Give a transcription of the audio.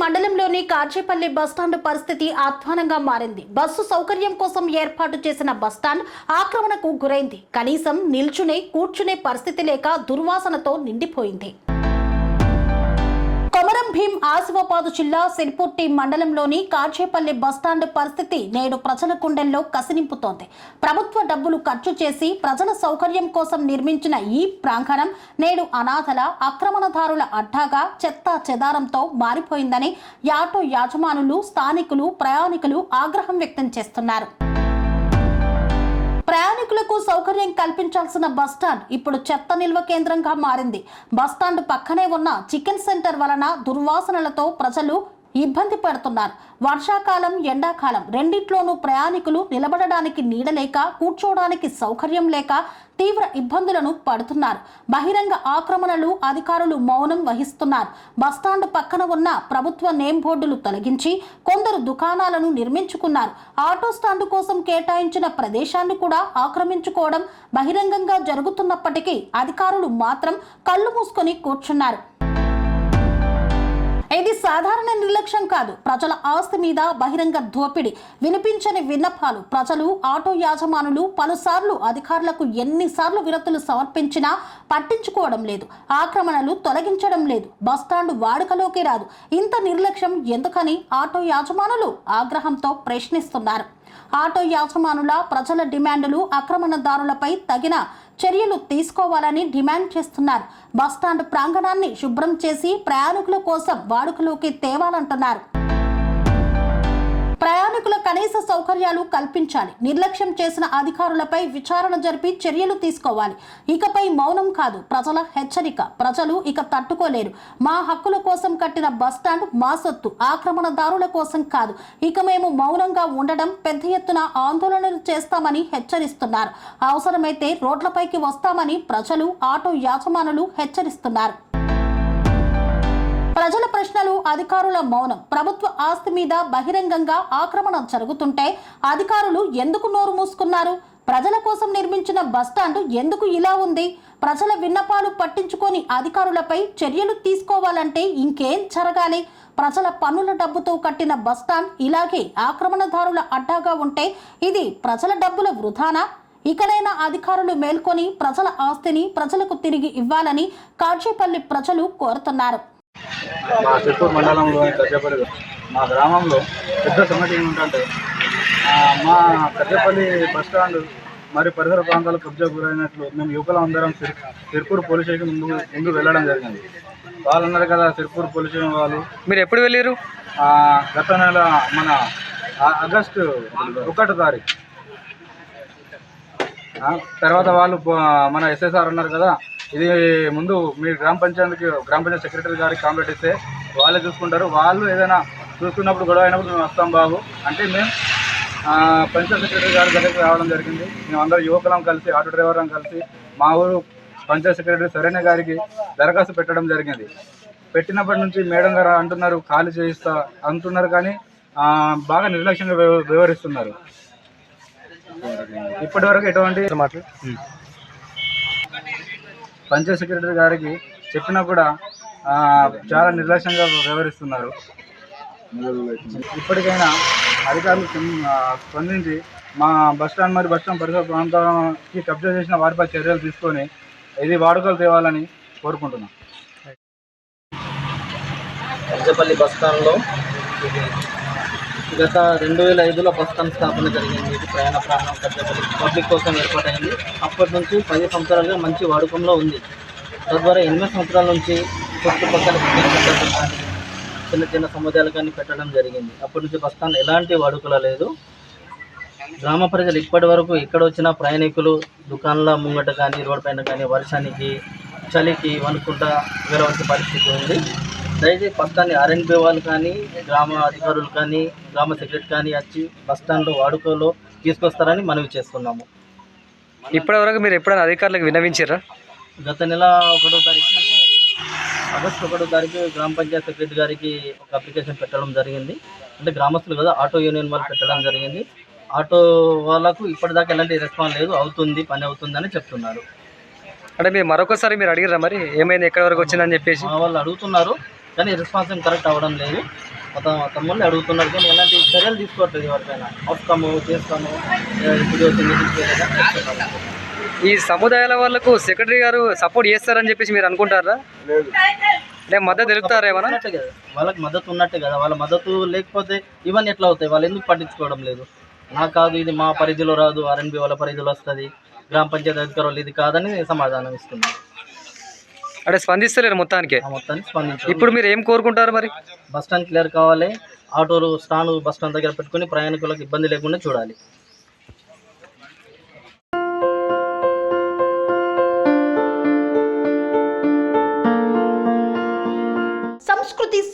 మండలంలోని కార్చేపల్లి బస్టాండ్ పరిస్థితి ఆధ్వానంగా మారింది. బస్సు సౌకర్యం కోసం ఏర్పాటు చేసిన బస్టాండ్ ఆక్రమణకు గురైంది. కనీసం నిల్చునే కూర్చునే పరిస్థితి లేక దుర్వాసనతో నిండిపోయింది. భీం ఆసిఫాబాద్ జిల్లా సిర్పుట్టి మండలంలోని కాచేపల్లి బస్టాండ్ పరిస్థితి నేడు ప్రజల గుండెల్లో కసినింపుతోంది. ప్రభుత్వ డబ్బులు ఖర్చు చేసి ప్రజల సౌకర్యం కోసం నిర్మించిన ఈ ప్రాంగణం నేడు అనాథల ఆక్రమణదారుల అడ్డాగా చెత్త చెదారంతో మారిపోయిందని యాటో యాజమానులు స్థానికులు ప్రయాణికులు ఆగ్రహం వ్యక్తం చేస్తున్నారు. ప్రయాణికులకు సౌకర్యం కల్పించాల్సిన బస్టాండ్ ఇప్పుడు చెత్త నిల్వ కేంద్రంగా మారింది. బస్టాండ్ పక్కనే ఉన్న చికెన్ సెంటర్ వలన దుర్వాసనలతో ప్రజలు ఇబ్బంది పడుతున్నారు. వర్షాకాలం ఎండాకాలం రెండిట్లోనూ ప్రయాణికులు నిలబడడానికి నీడలేక కూర్చోవడానికి సౌకర్యం లేక తీవ్ర ఇబ్బందులను పడుతున్నారు. బహిరంగ ఆక్రమణలు అధికారులు మౌనం వహిస్తున్నారు. బస్టాండ్ పక్కన ఉన్న ప్రభుత్వ నేమ్ బోర్డులు తొలగించి కొందరు దుకాణాలను నిర్మించుకున్నారు. ఆటో స్టాండ్ కోసం కేటాయించిన ప్రదేశాన్ని కూడా ఆక్రమించుకోవడం బహిరంగంగా జరుగుతున్నప్పటికీ అధికారులు మాత్రం కళ్ళు మూసుకొని కూర్చున్నారు. ఇది సాధారణ నిర్లక్ష్యం కాదు. ప్రజల ఆస్తి మీద బహిరంగ దోపిడీ. వినిపించని విన్నపాలు. ప్రజలు ఆటో యాజమానులు పలుసార్లు అధికారులకు ఎన్నిసార్లు విరతులు సమర్పించినా పట్టించుకోవడం లేదు. ఆక్రమణలు తొలగించడం లేదు. బస్టాండ్ వాడుకలోకి రాదు. ఇంత నిర్లక్ష్యం ఎందుకని ఆటో యాజమానులు ఆగ్రహంతో ప్రశ్నిస్తున్నారు. ఆటో యాజమానుల ప్రజల డిమాండ్లు ఆక్రమణదారులపై తగిన చర్యలు తీసుకోవాలని డిమాండ్ చేస్తున్నారు. బస్టాండ్ ప్రాంగణాన్ని శుభ్రం చేసి ప్రయాణికుల కోసం వాడుకలోకి తేవాలంటున్నారు. ప్రయాణికుల కనీస సౌకర్యాలు కల్పించాలి. నిర్లక్ష్యం చేసిన అధికారులపై విచారణ జరిపి చర్యలు తీసుకోవాలి. ఇకపై మౌనం కాదు. ప్రజల హెచ్చరిక. ప్రజలు ఇక తట్టుకోలేరు. మా హక్కుల కోసం కట్టిన బస్టాండ్ మా సొత్తు. ఆక్రమణదారుల కోసం కాదు. ఇక మేము మౌనంగా ఉండడం పెద్ద ఎత్తున ఆందోళనలు చేస్తామని హెచ్చరిస్తున్నారు. అవసరమైతే రోడ్లపైకి వస్తామని ప్రజలు ఆటో యాజమానులు హెచ్చరిస్తున్నారు. ప్రజల ప్రశ్నలు అధికారుల మౌనం ప్రభుత్వ ఆస్తి మీద బహిరంగంగా ఆక్రమణ జరుగుతుంటే అధికారులు ఎందుకు నోరు మూసుకున్నారు? ప్రజల కోసం నిర్మించిన బస్టాండ్ ఎందుకు ఇలా ఉంది? ప్రజల విన్నపాలు పట్టించుకొని అధికారులపై చర్యలు తీసుకోవాలంటే ఇంకేం జరగాలి? ప్రజల పన్నుల డబ్బుతో కట్టిన బస్టాండ్ ఇలాగే ఆక్రమణదారుల అడ్డాగా ఉంటే ఇది ప్రజల డబ్బుల వృధానా? ఇకనైనా అధికారులు మేల్కొని ప్రజల ఆస్తిని ప్రజలకు తిరిగి ఇవ్వాలని కాచేపల్లి ప్రజలు కోరుతున్నారు. మా చిత్తూరు మండలంలోని కద్దెపల్లి మా గ్రామంలో పెద్ద సమస్య ఏమిటంటే మా కద్దెపల్లి బస్ స్టాండ్ మరి పరిసర ప్రాంతాలు కబ్జా గురైనట్లు మేము యువకులు అందరం సిర్ సిర్పూర్ పోలీస్ స్టేషన్ ముందు ముందు వెళ్ళడం జరిగింది. వాళ్ళు అన్నారు కదా సిర్పూర్ పోలీస్ స్టేషన్ వాళ్ళు మీరు ఎప్పుడు వెళ్ళారు గత నెల మన ఆగస్టు ఒకటో తారీఖు. తర్వాత వాళ్ళు మన ఎస్ఎస్ఆర్ అన్నారు కదా ఇది ముందు మీ గ్రామ పంచాయతీకి గ్రామ పంచాయతీ సెక్రటరీ గారికి కాంప్లైంట్ ఇస్తే వాళ్ళే చూసుకుంటారు. వాళ్ళు ఏదైనా చూసుకున్నప్పుడు గొడవ అయినప్పుడు మేము వస్తాం బాబు. అంటే మేము ఆ, పంచాయత్ సెక్రటరీ గారి దగ్గరికి రావడం జరిగింది. మేము అందరూ యువకులం కలిసి ఆటో డ్రైవర్లం కలిసి మా ఊరు పంచాయత్ సెక్రటరీ సరైన గారికి దరఖాస్తు పెట్టడం జరిగింది. పెట్టినప్పటి నుంచి మేడం గారు అంటున్నారు ఖాళీ చేయిస్తా అంటున్నారు కానీ ఆ, బాగా నిర్లక్ష్యంగా వ్యవహరిస్తున్నారు. ఇప్పటి వరకు ఎటువంటి మాట్లాడు. పంచాయత్ సెక్రటరీ గారికి చెప్పినా కూడా చాలా నిర్లక్ష్యంగా వ్యవహరిస్తున్నారు. ఇప్పటికైనా అధికారులు స్పందించి మా బస్ స్టాండ్ మరియు బస్ స్టాండ్ పరిసర ప్రాంతాలకి కబ్జా చేసిన వారిపై చర్యలు తీసుకొని ఇది వాడుకలు తేవాలని కోరుకుంటున్నాం. పెద్దపల్లి బస్ స్టాండ్లో గత రెండు వేల ఐదులో బస్ స్థాపన జరిగింది. ఇది ప్రయాణ ప్రాంతం పెద్దపల్లి పబ్లిక్ కోసం ఏర్పాటైంది. అప్పటి నుంచి పది సంవత్సరాలుగా మంచి వాడుకంలో ఉంది. తద్వారా ఎనిమిది సంవత్సరాల నుంచి చుట్టుపక్కల చిన్న చిన్న కానీ చిన్న చిన్న సముదాయాలు కానీ పెట్టడం జరిగింది. అప్పటి నుంచి బస్ స్టాండ్ ఎలాంటి వాడుకలో లేదు. గ్రామ ప్రజలు ఇప్పటి వరకు ఇక్కడ వచ్చిన ప్రయాణికులు దుకాణాల ముంగట కానీ రోడ్ పైన కానీ వర్షానికి చలికి వణుకుంటా వెళ్ళవలసిన పరిస్థితి ఉంది. దయచేసి బస్ స్టాండ్ ఆర్ఎన్బి వాళ్ళు కానీ గ్రామ అధికారులు కానీ గ్రామ సెక్రటరీ కానీ వచ్చి బస్ స్టాండ్లో వాడుకలో తీసుకొస్తారని మనవి చేస్తున్నాము. ఇప్పటి వరకు మీరు ఎప్పుడైనా అధికారులకు విన్నవించారా? గత నెల ఒకటో తారీఖు అంటే ఆగస్టు ఒకటో తారీఖు గ్రామ పంచాయత్ సెక్రటరీ గారికి ఒక అప్లికేషన్ పెట్టడం జరిగింది. అంటే గ్రామస్తులు కదా ఆటో యూనియన్ వాళ్ళు పెట్టడం జరిగింది. ఆటో వాళ్ళకు ఇప్పటిదాకా ఎలాంటి రెస్పాన్స్ లేదు అవుతుంది పని అవుతుందని చెప్తున్నారు. అంటే మీరు మరొకసారి మీరు అడిగిరా మరి? ఏమైంది? ఎక్కడి వరకు వచ్చిందని చెప్పేసి? మా వాళ్ళు అడుగుతున్నారు. కానీ రెస్పాన్స్ ఏం కరెక్ట్ అవ్వడం లేదు. మొత్తం తమ్ముళ్ళు అడుగుతున్నారు కానీ ఎలాంటి చర్యలు తీసుకోవట్లేదు ఎవరికైనా. వస్తాము చేస్తాము ఇప్పుడు. ఈ సముదాయాల వాళ్ళకు సెక్రటరీ గారు సపోర్ట్ చేస్తారని చెప్పేసి మీరు అనుకుంటారా? అంటే మద్దతు తెలుపుతారా ఏమన్నా? వాళ్ళకి మద్దతు ఉన్నట్టే కదా. వాళ్ళ మద్దతు లేకపోతే ఇవన్నీ ఎట్లా అవుతాయి? వాళ్ళు ఎందుకు పట్టించుకోవడం లేదు? నా కాదు ఇది మా పరిధిలో రాదు. ఆర్ఎన్బి వాళ్ళ పరిధిలో వస్తుంది. గ్రామ పంచాయతీ అధికారులు ఇది కాదని సమాధానం ఇస్తున్నారు. అంటే స్పందిస్తలేరు మొత్తానికి. స్పందించారు ఇప్పుడు మీరు ఏం కోరుకుంటారు మరి? బస్ స్టాండ్ క్లియర్ కావాలి. ఆటోలు స్టాండ్ బస్ స్టాండ్ దగ్గర పెట్టుకుని ప్రయాణికులకు ఇబ్బంది లేకుండా చూడాలి. సంస్కృతి